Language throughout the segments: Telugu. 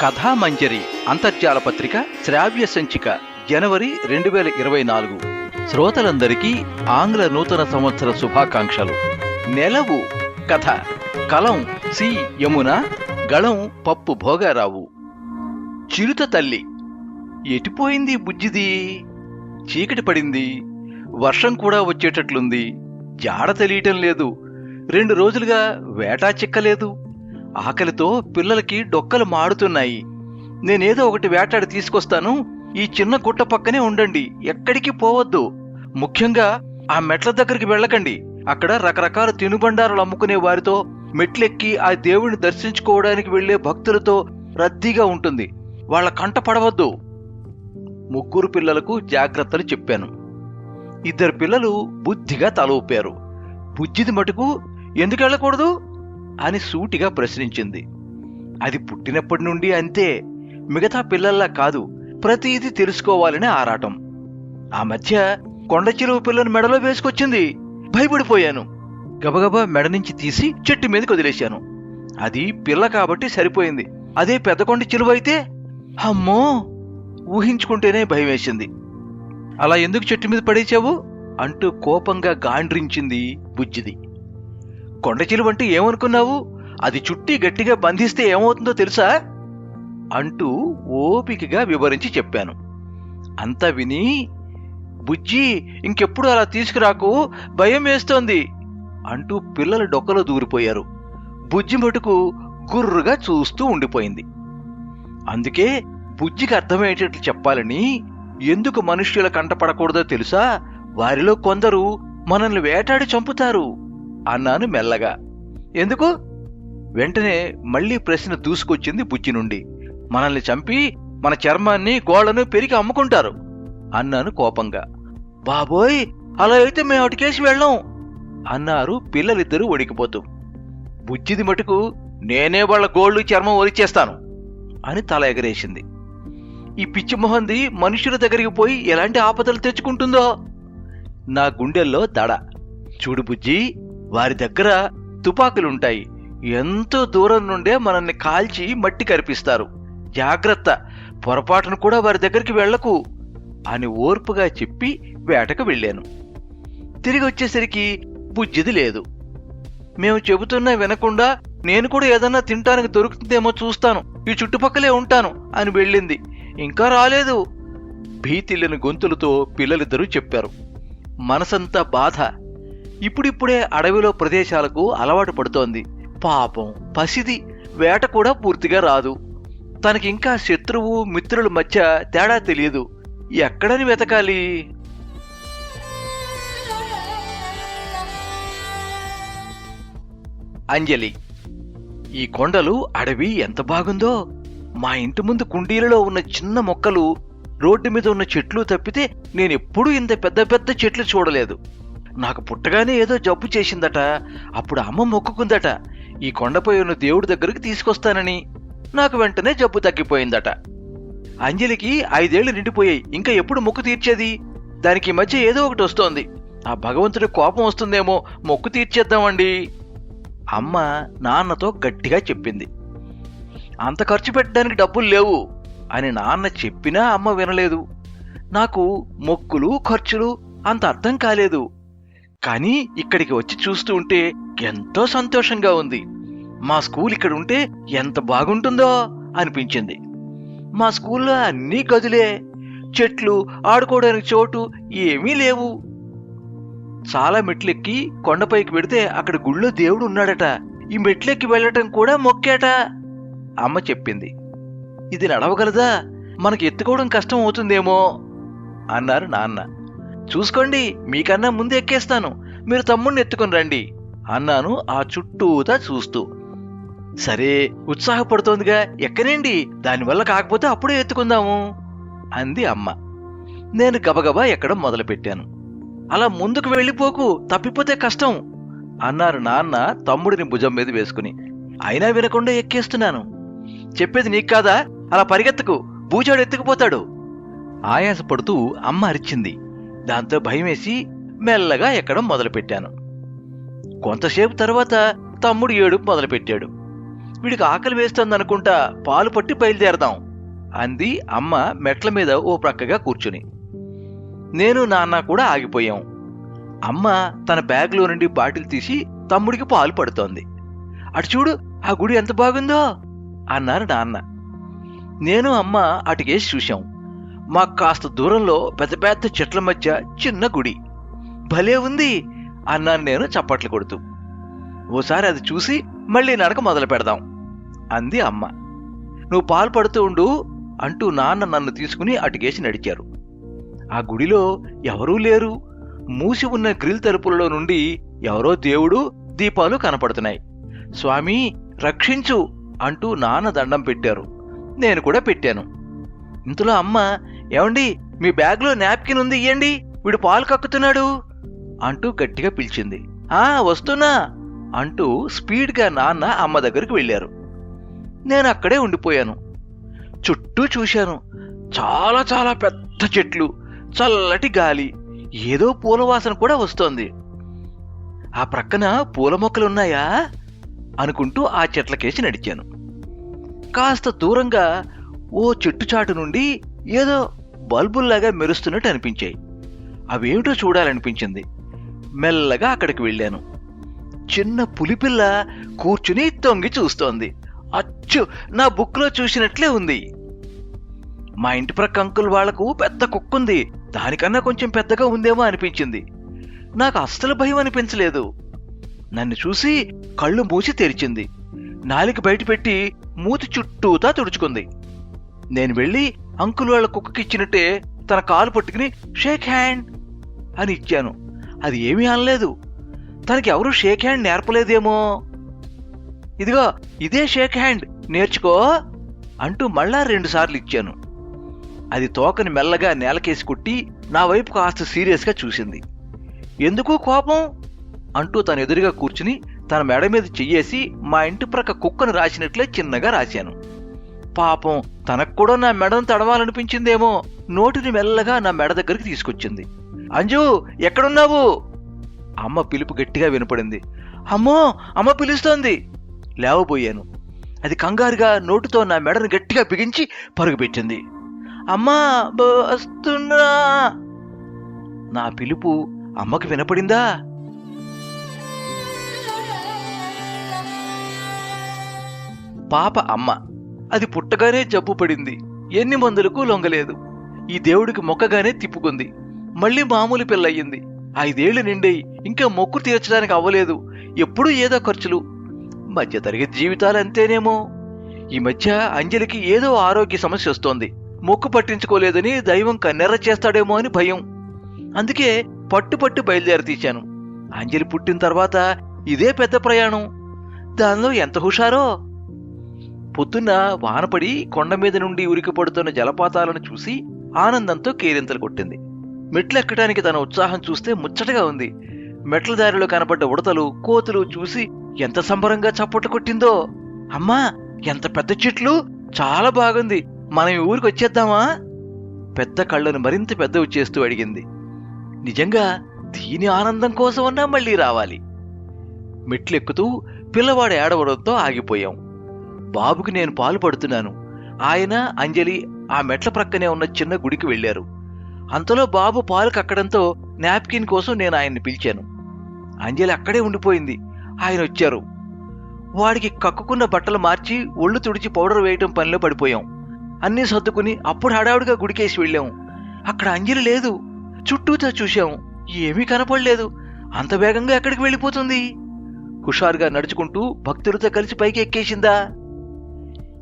కథామంజరి అంతర్జాల పత్రిక శ్రావ్య సంచిక జనవరి రెండు వేల ఇరవై నాలుగు. శ్రోతలందరికీ ఆంగ్ల నూతన సంవత్సర శుభాకాంక్షలు. నెలవు కథ. కలం సి. యమున గళం పప్పు భోగారావు. చిరుత తల్లి. ఎటిపోయింది బుజ్జిది? చీకటి పడింది. వర్షం కూడా వచ్చేటట్లుంది. జాడ తెలియటం లేదు. రెండు రోజులుగా వేటా చిక్కలేదు. ఆకలితో పిల్లలకి డొక్కలు మాడుతున్నాయి. నేనేదో ఒకటి వేటాడి తీసుకొస్తాను. ఈ చిన్న గుట్ట పక్కనే ఉండండి. ఎక్కడికి పోవద్దు. ముఖ్యంగా ఆ మెట్ల దగ్గరికి వెళ్ళకండి. అక్కడ రకరకాల తినుబండారాలు అమ్ముకునే వారితో మెట్లెక్కి ఆ దేవుడిని దర్శించుకోవడానికి వెళ్ళే భక్తులతో రద్దీగా ఉంటుంది. వాళ్ళ కంట పడవద్దు. ముగ్గురు పిల్లలకు జాగ్రత్తలు చెప్పాను. ఇద్దరు పిల్లలు బుద్ధిగా తల ఊపారు బుజ్జిది మటుకు ఎందుకు వెళ్ళకూడదు? అని సూటిగా ప్రశ్నించింది. అది పుట్టినప్పటి నుండి అంతే మిగతా పిల్లల్లా కాదు ప్రతిదీ తెలుసుకోవాలని ఆరాటం. ఆ మధ్య కొండ చిలువ పిల్లను మెడలో వేసుకొచ్చింది. భయపడిపోయాను. గబగబా మెడ నుంచి తీసి చెట్టు మీదకి వదిలేశాను. అది పిల్ల కాబట్టి సరిపోయింది. అదే పెద్ద కొండ చెరువు అయితే అమ్మో! ఊహించుకుంటేనే భయం వేసింది అలా ఎందుకు చెట్టు మీద పడేశావు? అంటూ కోపంగా గాండ్రించింది బుజ్జిది. కొండ ఏమనుకున్నావు? అది చుట్టి గట్టిగా బంధిస్తే ఏమవుతుందో తెలుసా? అంటూ ఓపికగా వివరించి చెప్పాను. అంతా విని బుజ్జి ఇంకెప్పుడు అలా తీసుకురాకు? భయం వేస్తోంది అంటూ పిల్లల డొక్కలో దూరిపోయారు. బుజ్జి మటుకు గుర్రుగా చూస్తూ ఉండిపోయింది. అందుకే బుజ్జికి అర్థమయ్యేటట్లు చెప్పాలని ఎందుకు మనుష్యుల కంటపడకూడదో తెలుసా? వారిలో కొందరు మనల్ని వేటాడి చంపుతారు. అన్నాను మెల్లగా. ఎందుకు? వెంటనే మళ్ళీ ప్రశ్న దూసుకొచ్చింది బుజ్జి నుండి. మనల్ని చంపి మన చర్మాన్ని గోళ్ళను పెరిగి అమ్ముకుంటారు అన్నాను కోపంగా. బాబోయ్ అలా అయితే మేము అటుకేసి వెళ్ళాం అన్నారు పిల్లలిద్దరూ ఒడికిపోతూ. బుజ్జిది మటుకు నేనే వాళ్ళ గోళ్ళు చర్మం ఒలిచేస్తాను అని తల ఎగరేసింది. ఈ పిచ్చి మొహంది మనుషుల దగ్గరికి పోయి ఎలాంటి ఆపదలు తెచ్చుకుంటుందో? నా గుండెల్లో దడ. చూడు బుజ్జి వారి దగ్గర తుపాకులుంటాయి. ఎంతో దూరం నుండే మనల్ని కాల్చి మట్టి కరిపిస్తారు. జాగ్రత్త పొరపాటును కూడా వారి దగ్గరికి వెళ్ళకు అని ఓర్పుగా చెప్పి వేటకు వెళ్ళాను. తిరిగి వచ్చేసరికి బుజ్జిది లేదు. మేము చెబుతున్నా వినకుండా నేను కూడా ఏదన్నా తినటానికి దొరుకుతుందేమో చూస్తాను. ఈ చుట్టుపక్కలే ఉంటాను అని వెళ్ళింది. ఇంకా రాలేదు. భీతిల్లిన గొంతులతో పిల్లలిద్దరూ చెప్పారు. మనసంతా బాధ ఇప్పుడిప్పుడే అడవిలో ప్రదేశాలకు అలవాటు పడుతోంది. పాపం పసిది వేట కూడా పూర్తిగా రాదు. తనకింకా శత్రువు మిత్రుల మధ్య తేడా తెలియదు ఎక్కడని వెతకాలి? అంజలి ఈ కొండలు అడవి ఎంత బాగుందో. మా ఇంటి ముందు కుండీలలో ఉన్న చిన్న మొక్కలు రోడ్డు మీద ఉన్న చెట్లు తప్పితే నేనెప్పుడూ ఇంత పెద్ద పెద్ద చెట్లు చూడలేదు. నాకు పుట్టగానే ఏదో జబ్బు చేసిందట. అప్పుడు అమ్మ మొక్కుకుందట. ఈ కొండపై ఉన్న దేవుడి దగ్గరికి తీసుకొస్తానని. నాకు వెంటనే జబ్బు తగ్గిపోయిందట. అంజలికి ఐదేళ్ళు నిండిపోయాయి. ఇంకా ఎప్పుడు మొక్కు తీర్చేది? దానికి ఈ మధ్య ఏదో ఒకటి వస్తోంది. ఆ భగవంతుడి కోపం వస్తుందేమో మొక్కు తీర్చేద్దామండి. అమ్మ నాన్నతో గట్టిగా చెప్పింది. అంత ఖర్చు పెట్టడానికి డబ్బులు లేవు అని నాన్న చెప్పినా అమ్మ వినలేదు. నాకు మొక్కులు ఖర్చులు అంత అర్థం కాలేదు. కానీ ఇక్కడికి వచ్చి చూస్తూ ఉంటే ఎంతో సంతోషంగా ఉంది. మా స్కూల్ ఇక్కడ ఉంటే ఎంత బాగుంటుందో అనిపించింది. మా స్కూల్లో అన్నీ గదులే చెట్లు ఆడుకోవడానికి చోటు ఏమీ లేవు. చాలా మెట్లెక్కి కొండపైకి పెడితే అక్కడ గుళ్ళో దేవుడు ఉన్నాడట. ఈ మెట్లెక్కి వెళ్ళటం కూడా మొక్కేట అమ్మ చెప్పింది. ఇది నడవగలదా? మనకి ఎత్తుకోవడం కష్టం అవుతుందేమో అన్నారు నాన్న. చూసుకోండి మీకన్నా ముందు ఎక్కేస్తాను. మీరు తమ్ముడిని ఎత్తుకుని రండి అన్నాను ఆ చుట్టూతా చూస్తూ. సరే ఉత్సాహపడుతోందిగా ఎక్కనండి? దానివల్ల కాకపోతే అప్పుడే ఎత్తుకుందాము అంది అమ్మ. నేను గబగబా ఎక్కడం మొదలుపెట్టాను. అలా ముందుకు వెళ్ళిపోకు తప్పిపోతే కష్టం అన్నారు నాన్న తమ్ముడిని భుజం మీద వేసుకుని. అయినా వినకుండా ఎక్కేస్తున్నాను. చెప్పేది నీకు కాదా? అలా పరిగెత్తకు బూచాడు ఎత్తుకుపోతాడు ఆయాసపడుతూ అమ్మ అరిచింది. దాంతో భయమేసి మెల్లగా ఎక్కడం మొదలుపెట్టాను. కొంతసేపు తర్వాత తమ్ముడు ఏడుపు మొదలుపెట్టాడు. వీడికి ఆకలి వేస్తుందనుకుంటా పాలు పట్టి బయలుదేరదాం అంది అమ్మ మెట్ల మీద ఓ ప్రక్కగా కూర్చుని. నేను నాన్న కూడా ఆగిపోయాం. అమ్మ తన బ్యాగ్లో నుండి బాటిల్ తీసి తమ్ముడికి పాలు పడుతోంది. అటు చూడు ఆ గుడి ఎంత బాగుందో అన్నారు నాన్న. నేను అమ్మ అటుకేసి చూశాం. మాకు కాస్త దూరంలో పెద్ద పెద్ద చెట్ల మధ్య చిన్న గుడి. భలే ఉంది అన్నాను నేను చప్పట్లు కొడుతూ. ఓసారి అది చూసి మళ్ళీ నడక మొదలు పెడదాం అంది అమ్మ. నువ్వు పాలు పడుతూ ఉండు అంటూ నాన్న నన్ను తీసుకుని అటుకేసి నడిచారు. ఆ గుడిలో ఎవరూ లేరు. మూసి ఉన్న గ్రిల్ తలుపులలో నుండి ఎవరో దేవుడు దీపాలు కనపడుతున్నాయి. స్వామి రక్షించు అంటూ నాన్న దండం పెట్టారు. నేను కూడా పెట్టాను. ఇంతలో అమ్మ ఏమండి మీ బ్యాగ్లో నాప్కిన్ ఉంది ఇయ్యండి. వీడు పాలు కక్కుతున్నాడు. అంటూ గట్టిగా పిలిచింది. ఆ వస్తున్నా అంటూ స్పీడ్గా నాన్న అమ్మ దగ్గరికి వెళ్ళారు. నేను అక్కడే ఉండిపోయాను. చుట్టూ చూశాను. చాలా చాలా పెద్ద చెట్లు చల్లటి గాలి ఏదో పూల వాసన కూడా వస్తోంది. ఆ ప్రక్కన పూల మొక్కలున్నాయా అనుకుంటూ ఆ చెట్లకేసి నడిచాను. కాస్త దూరంగా ఓ చెట్టు చాటు నుండి ఏదో బల్బుల్లాగా మెరుస్తున్నట్టు అనిపించాయి. అవేమిటో చూడాలనిపించింది. మెల్లగా అక్కడికి వెళ్ళాను. చిన్న పులిపిల్ల కూర్చుని తొంగి చూస్తోంది. అచ్చు నా బుక్లో చూసినట్లే ఉంది. మా ఇంటి ప్రక్క అంకుల్ వాళ్ళకు పెద్ద కుక్కుంది దానికన్నా కొంచెం పెద్దగా ఉందేమో అనిపించింది. నాకు అస్సలు భయం అనిపించలేదు. నన్ను చూసి కళ్ళు మూసి తెరిచింది. నాలిక బయటపెట్టి మూతి చుట్టూతా తుడుచుకుంది. నేను వెళ్ళి అంకుల్ వాళ్ళ కుక్కకి ఇచ్చినట్టే తన కాలు పట్టుకుని షేక్ హ్యాండ్ అని ఇచ్చాను. అది ఏమీ అనలేదు. తనకి ఎవరూ షేక్ హ్యాండ్ నేర్పలేదేమో. ఇదిగో ఇదే షేక్ హ్యాండ్ నేర్చుకో అంటూ మళ్ళా రెండుసార్లు ఇచ్చాను. అది తోకని మెల్లగా నేలకేసి కుట్టి నా వైపు కాస్త సీరియస్గా చూసింది. ఎందుకు కోపం? అంటూ తన ఎదురుగా కూర్చుని తన మెడ మీద చెయ్యేసి మా ఇంటి ప్రక్క కుక్కను రాసినట్లే చిన్నగా రాశాను. పాపం తనకు కూడా నా మెడను తడవాలనిపించిందేమో. నోటిని మెల్లగా నా మెడ దగ్గరికి తీసుకొచ్చింది. అంజు ఎక్కడున్నావు? అమ్మ పిలుపు గట్టిగా వినపడింది. అమ్మో అమ్మ పిలుస్తోంది. లేవబోయాను. అది కంగారుగా నోటితో నా మెడను గట్టిగా బిగించి పరుగుపెట్టింది. అమ్మా వస్తున్నా. నా పిలుపు అమ్మకి వినపడిందా? పాప అమ్మ అది పుట్టగానే జబ్బు పడింది. ఎన్ని మందులకు లొంగలేదు. ఈ దేవుడికి మొక్కగానే తిప్పుకుంది. మళ్ళీ మామూలు పిల్లయ్యింది. ఐదేళ్ళు నిండేయి. ఇంకా మొక్కు తీర్చడానికి అవ్వలేదు. ఎప్పుడూ ఏదో ఖర్చులు. మధ్య తరగతి జీవితాలు అంతేనేమో ఈ మధ్య అంజలికి ఏదో ఆరోగ్య సమస్య వస్తోంది. మొక్కు పట్టించుకోలేదని దైవం కన్నెర్ర చేస్తాడేమో అని భయం. అందుకే పట్టు పట్టు బయలుదేరి తీశాను. అంజలి పుట్టిన తర్వాత ఇదే పెద్ద ప్రయాణం. దానిలో ఎంత హుషారో? పొద్దున్న వానపడి కొండ మీద నుండి ఉరికి పడుతున్న జలపాతాలను చూసి ఆనందంతో కేరింతలు కొట్టింది. మెట్లెక్కడానికి తన ఉత్సాహం చూస్తే ముచ్చటగా ఉంది. మెట్ల దారిలో కనపడ్డ ఉడతలు కోతులు చూసి ఎంత సంబరంగా చప్పట్లు కొట్టిందో. అమ్మా ఎంత పెద్ద చెట్లు! చాలా బాగుంది. మనం ఈ ఊరికి వచ్చేద్దామా? పెద్ద కళ్ళను మరింత పెద్దవి చేస్తూ అడిగింది. నిజంగా దీని ఆనందం కోసమన్నా మళ్ళీ రావాలి. మెట్లెక్కుతూ పిల్లవాడు ఏడవడంతో ఆగిపోయాం. బాబుకి నేను పాలు పడుతున్నాను. ఆయన అంజలి ఆ మెట్ల ప్రక్కనే ఉన్న చిన్న గుడికి వెళ్ళారు అంతలో బాబు పాలు కక్కడంతో నాప్కిన్ కోసం నేను ఆయన్ని పిలిచాను. అంజలి అక్కడే ఉండిపోయింది. ఆయన వచ్చారు. వాడికి కక్కుకున్న బట్టలు మార్చి ఒళ్ళు తుడిచి పౌడర్ వేయటం పనిలో పడిపోయాం. అన్నీ సర్దుకుని అప్పుడు హడావుడిగా గుడికేసి వెళ్ళాం. అక్కడ అంజలి లేదు. చుట్టూతో చూశాం. ఏమీ కనపడలేదు. అంత వేగంగా ఎక్కడికి వెళ్ళిపోతుంది? హుషారుగా నడుచుకుంటూ భక్తులతో కలిసి పైకి ఎక్కేసిందా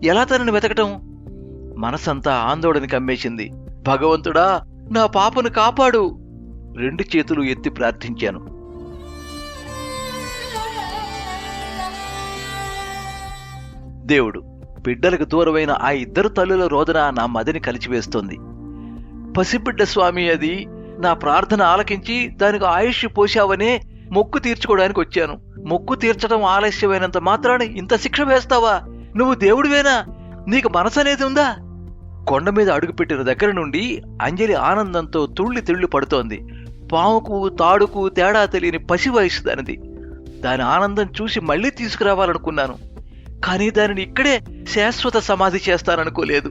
ఎలా తనని వెతకటం? మనసంతా ఆందోళన కమ్మేసింది భగవంతుడా నా పాపను కాపాడు. రెండు చేతులు ఎత్తి ప్రార్థించాను. దేవుడు బిడ్డలకు దూరమైన ఆ ఇద్దరు తల్లుల రోదన నా మదిని కలిచివేస్తోంది. పసిబిడ్డ స్వామి అది నా ప్రార్థన ఆలకించి దానికి ఆయుష్ పోశావనే మొక్కు తీర్చుకోవడానికి వచ్చాను. మొక్కు తీర్చడం ఆలస్యమైనంత మాత్రాన ఇంత శిక్ష వేస్తావా? నువ్వు దేవుడివేనా? నీకు మనసు అనేది ఉందా? కొండ మీద అడుగుపెట్టిన దగ్గర నుండి అంజలి ఆనందంతో తుళ్ళి తిళ్ళు పడుతోంది. పాముకు తాడుకు తేడా తెలియని పసి వయసు దానిది. దాని ఆనందం చూసి మళ్ళీ తీసుకురావాలనుకున్నాను. కానీ దానిని ఇక్కడే శాశ్వత సమాధి చేస్తాననుకోలేదు.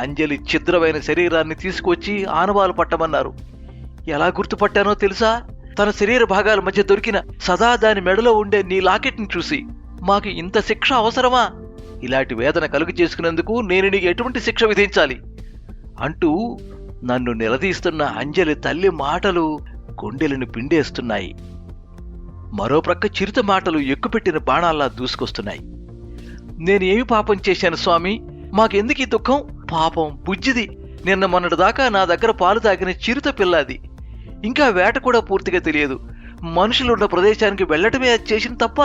అంజలి ఛిద్రమైన శరీరాన్ని తీసుకొచ్చి ఆనవాలు పట్టమన్నారు. ఎలా గుర్తుపట్టానో తెలుసా? తన శరీర భాగాల మధ్య దొరికిన సదా దాని మెడలో ఉండే నీ లాకెట్ని చూసి. మాకు ఇంత శిక్ష అవసరమా? ఇలాంటి వేదన కలుగు చేసుకునేందుకు నేను నీకు ఎటువంటి శిక్ష విధించాలి? అంటూ నన్ను నిలదీస్తున్న అంజలి తల్లి మాటలు గుండెలను పిండేస్తున్నాయి. మరోప్రక్క చిరుత మాటలు ఎక్కుపెట్టిన బాణాల్లా దూసుకొస్తున్నాయి. నేను ఏమి పాపం చేశాను స్వామి? మాకెందుకు ఈ దుఃఖం? పాపం బుజ్జిది. నిన్న మొన్నటిదాకా నా దగ్గర పాలు తాగిన చిరుత పిల్లది. ఇంకా వేట కూడా పూర్తిగా తెలియదు. మనుషులున్న ప్రదేశానికి వెళ్ళటమే అది చేసిన తప్ప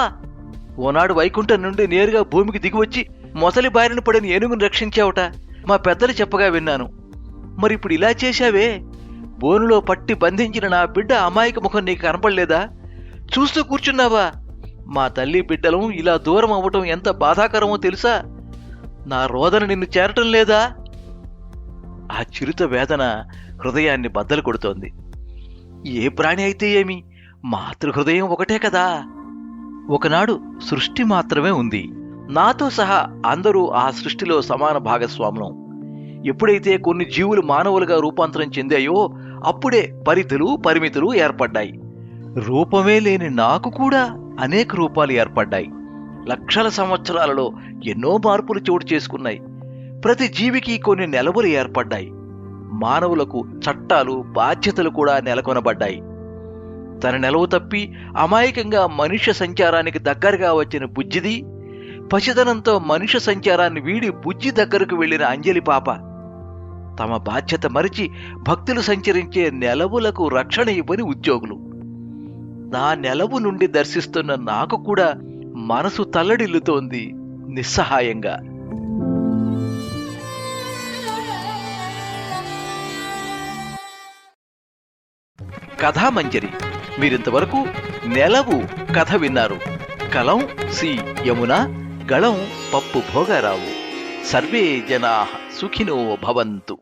ఓనాడు వైకుంఠం నుండి నేరుగా భూమికి దిగివచ్చి మొసలి బారిన పడిన ఏనుగును రక్షించావుట. మా పెద్దలు చెప్పగా విన్నాను. మరి ఇప్పుడు ఇలా చేశావే? బోనులో పట్టి బంధించిన నా బిడ్డ అమాయక ముఖం నీకు కనపడలేదా? చూస్తూ కూర్చున్నావా? మా తల్లి బిడ్డలం ఇలా దూరం అవ్వటం ఎంత బాధాకరమో తెలుసా? నా రోదన నిన్ను చేరటం లేదా? ఆ చిరుత వేదన హృదయాన్ని బద్దలు కొడుతోంది. ఏ ప్రాణి అయితే ఏమి? మాతృహృదయం ఒకటే కదా. ఒకనాడు సృష్టి మాత్రమే ఉంది. నాతో సహా అందరూ ఆ సృష్టిలో సమాన భాగస్వాములం. ఎప్పుడైతే కొన్ని జీవులు మానవులుగా రూపాంతరం చెందాయో అప్పుడే పరిధులు పరిమితులు ఏర్పడ్డాయి. రూపమే లేని నాకు కూడా అనేక రూపాలు ఏర్పడ్డాయి. లక్షల సంవత్సరాలలో ఎన్నో మార్పులు చోటు చేసుకున్నాయి. ప్రతి జీవికి కొన్ని నెలవులు ఏర్పడ్డాయి. మానవులకు చట్టాలు బాధ్యతలు కూడా నెలకొనబడ్డాయి. తన నెలవు తప్పి అమాయకంగా మనుష్య సంచారానికి దగ్గరగా వచ్చిన బుజ్జిది పసిదనంతో మనుష్య సంచారాన్ని వీడి బుజ్జి దగ్గరకు వెళ్ళిన అంజలి పాప. తమ బాధ్యత మరిచి భక్తులు సంచరించే నెలవులకు రక్షణ ఇవ్వని ఉద్యోగులు. నా నెలవు నుండి దర్శిస్తున్న నాకు కూడా మనసు తల్లడిల్లుతోంది నిస్సహాయంగా. కథామంజరి మీరింతవరకు నెలవు కథ విన్నారు. కలం సి యమున గళం పప్పు భోగారావు. సర్వే జనా సుఖినో భవంతు.